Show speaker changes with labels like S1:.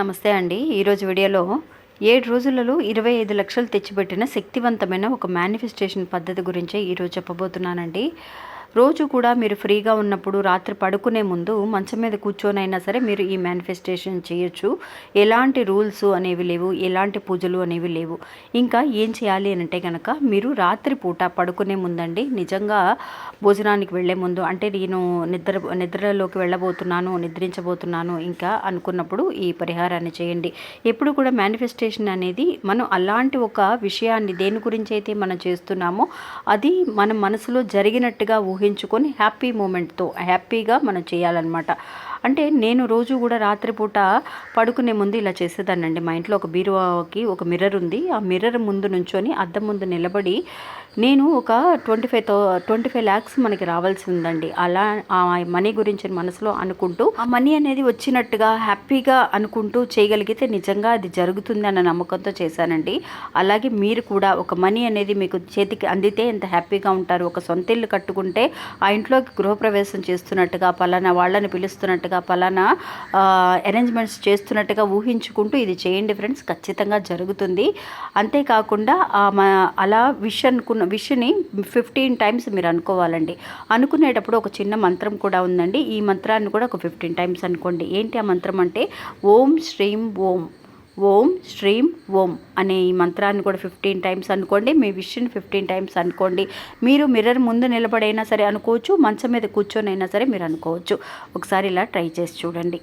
S1: నమస్తే అండి. ఈరోజు వీడియోలో ఏడు రోజులలో ఇరవై ఐదు లక్షలు తెచ్చిపెట్టిన శక్తివంతమైన ఒక మేనిఫెస్టేషన్ పద్ధతి గురించే ఈరోజు చెప్పబోతున్నానండి. రోజు కూడా మీరు ఫ్రీగా ఉన్నప్పుడు రాత్రి పడుకునే ముందు మంచం మీద కూర్చొనైనా సరే మీరు ఈ మేనిఫెస్టేషన్ చేయొచ్చు. ఎలాంటి రూల్స్ అనేవి లేవు ఎలాంటి పూజలు అనేవి లేవు. ఇంకా ఏం చేయాలి అని అంటే కనుక మీరు రాత్రి పూట పడుకునే ముందండి నిజంగా భోజనానికి వెళ్ళే ముందు అంటే నేను నిద్ర నిద్రలోకి వెళ్ళబోతున్నాను నిద్రించబోతున్నాను ఇంకా అనుకున్నప్పుడు ఈ పరిహారాన్ని చేయండి. ఎప్పుడు కూడా మేనిఫెస్టేషన్ అనేది మనం అలాంటి ఒక విషయాన్ని దేని గురించి అయితే మనం చేస్తున్నామో అది మన మనసులో జరిగినట్టుగా ఊహించుకొని హ్యాపీ మూమెంట్తో హ్యాపీగా మనం చేయాలన్నమాట. అంటే నేను రోజు కూడా రాత్రిపూట పడుకునే ముందు ఇలా చేసేదాన్నండి. మా ఇంట్లో ఒక బీరువాకి ఒక మిర్రర్ ఉంది. ఆ మిర్రర్ ముందు నుంచొని అద్దం ముందు నిలబడి నేను ఒక twenty five thou twenty five lakhs మనకి రావాల్సి ఉందండి అలా ఆ మనీ గురించి మనసులో అనుకుంటూ ఆ మనీ అనేది వచ్చినట్టుగా హ్యాపీగా అనుకుంటూ చేయగలిగితే నిజంగా అది జరుగుతుంది అన్న నమ్మకంతో చేశానండి. అలాగే మీరు కూడా ఒక మనీ అనేది మీకు చేతికి అందితే ఎంత హ్యాపీగా ఉంటారు ఒక సొంత ఇల్లు కట్టుకుంటే ఆ ఇంట్లోకి గృహప్రవేశం చేస్తున్నట్టుగా పలానా వాళ్ళని పిలుస్తున్నట్టుగా పలానా అరేంజ్మెంట్స్ చేస్తున్నట్టుగా ఊహించుకుంటూ ఇది చేయండి ఫ్రెండ్స్ ఖచ్చితంగా జరుగుతుంది. అంతేకాకుండా అలా విష్ అనుకున్న విష్ని ఫిఫ్టీన్ టైమ్స్ మీరు అనుకోవాలండి. అనుకునేటప్పుడు ఒక చిన్న మంత్రం కూడా ఉందండి. ఈ మంత్రాన్ని కూడా ఒక ఫిఫ్టీన్ టైమ్స్ అనుకోండి. ఏంటి ఆ మంత్రం అంటే ఓం శ్రీం ఓం ఓం శ్రీం ఓం అనే ఈ మంత్రాన్ని కూడా ఫిఫ్టీన్ టైమ్స్ అనుకోండి. మీ విష్ని ఫిఫ్టీన్ టైమ్స్ అనుకోండి. మీరు మిర్రర్ ముందు నిలబడైనా సరే అనుకోవచ్చు మంచం మీద కూర్చొని అయినా సరే మీరు అనుకోవచ్చు. ఒకసారి ఇలా ట్రై చేసి చూడండి.